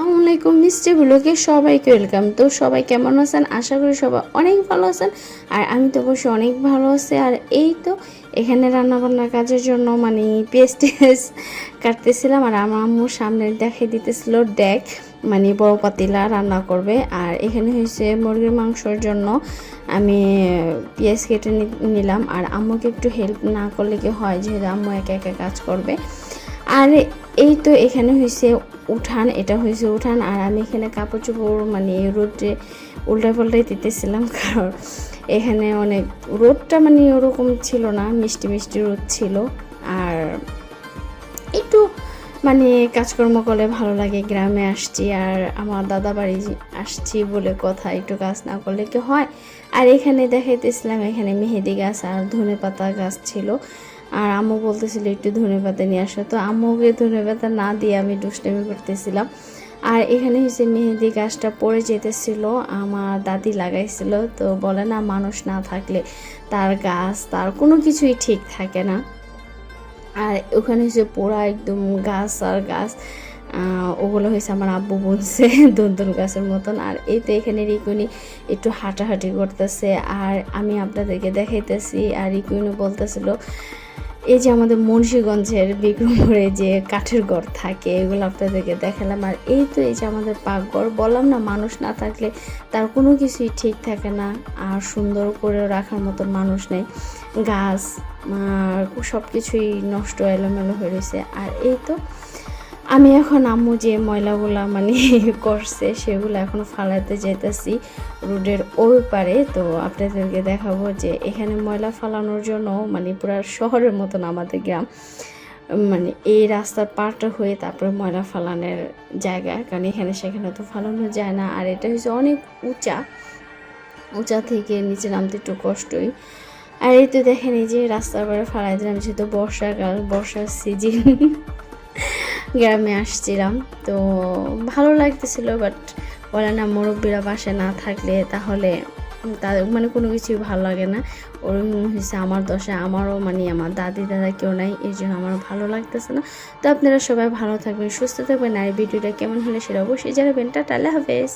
আসসালামু আলাইকুম মিষ্টি ব্লগে সবাইকে ওয়েলকাম। তো সবাই কেমন আছেন? আশা করি সবাই অনেক ভালো আছেন। আর আমি তো অবশ্যই অনেক ভালো আছি। আর এই তো এখানে রান্নাবান্নার কাজের জন্য মানে পেস্ট কাটতেছিলাম। আর আমার আম্মু সামনে দেখে দিতেছিল ডেক মানে বড় পাতিলা রান্না করবে। আর এখানে হয়েছে মুরগির মাংসর জন্য আমি পেঁয়াজ কেটে নিলাম। আর আম্মুকে একটু হেল্প না করলে কি হয়? যেহেতু আম্মু একা একা কাজ করবে। আর, এই তো এখানে হয়েছে উঠান, এটা হয়েছে উঠান, আর আমি এখানে কাপড় চোপড় মানে রোদে উল্টা পাল্টাই দিতেছিলাম, কারণ এখানে অনেক রোদটা মানে ওরকম ছিল না, মিষ্টি মিষ্টি রোদ ছিল। আর একটু মানে কাজকর্ম করলে ভালো লাগে, গ্রামে আসছি, আর আমার দাদা বাড়ি আসছি বলে কথা, একটু কাজ না করলে কি হয়? আর এখানে দেখাইতেছিলাম, এখানে মেহেদি গাছ আর ধনে পাতা গাছ ছিল। আর আম্মু বলতেছিল, একটু ধনে পাতা নিয়ে আসো। তো আম্মুকে ধনে পাতা না দিয়ে আমি দুষ্টামি করতেছিলাম। আর এখানে হচ্ছে মেহেদি গাছটা পড়ে যেতেছিল, আমার দাদি লাগাইছিল। তো বলে, না, মানুষ না থাকলে তার গাছ, তার কোনো কিছুই ঠিক থাকে না। আর ওখানে হচ্ছে পোড়া একদম গাছ আর গাছ। ওগুলো হয়েছে আমার আব্বু বলছে দন্দন গাছের মতন। আর এই তো এখানে রিকুনি একটু হাঁটাহাঁটি করতেছে। আর আমি আপনাদেরকে দেখাইতেছি, আর রিকুনি বলতেছিল, এই যে আমাদের মুন্সীগঞ্জের বিক্রমপুরে যে কাঠের ঘর থাকে, এগুলো আপনাদেরকে দেখালাম। আর এই তো এই যে আমাদের পাকঘর, বললাম না, মানুষ না থাকলে তার কোনো কিছুই ঠিক থাকে না। আর সুন্দর করে রাখার মতন মানুষ নেই। গাছ সব কিছুই নষ্ট এলোমেলো হয়ে রয়েছে। আর এই তো আমি এখন আম্মু যে ময়লাগুলা মানে করছে, সেগুলো এখন ফালাতে যেতেছি রোডের ওই পারে। তো আপনাদেরকে দেখাবো যে এখানে ময়লা ফালানোর জন্য মানে পুরো শহরের মতন আমাদের গ্রাম মানে এই রাস্তার পারটা হয়ে তারপরে ময়লা ফালানোর জায়গা, কারণ এখানে সেখানে তো ফালানো যায় না। আর এটা হচ্ছে অনেক উঁচা উঁচা থেকে নিচে নামতে একটু কষ্টই। আর এই তো দেখেন, এই যে রাস্তার পরে ফালাই দিলাম, যেহেতু বর্ষাকাল, বর্ষার সিজন গ্রামে আসছিলাম। তো ভালো লাগতেছিল বাট বলে না, মুরব্বীরা বাসে না থাকলে তাহলে তাদের মানে কোনো কিছুই ভালো লাগে না। ওরকম হয়েছে আমার দশা আমারও মানে আমার দাদি দাদা কেউ নাই, এই জন্য আমার ভালো লাগতেছে না। তো আপনারা সবাই ভালো থাকবেন, সুস্থ থাকবেন, আর ভিডিওটা কেমন হলে সেটা অবশ্যই জানাবেন। টাটা, আল্লাহ হাফেজ।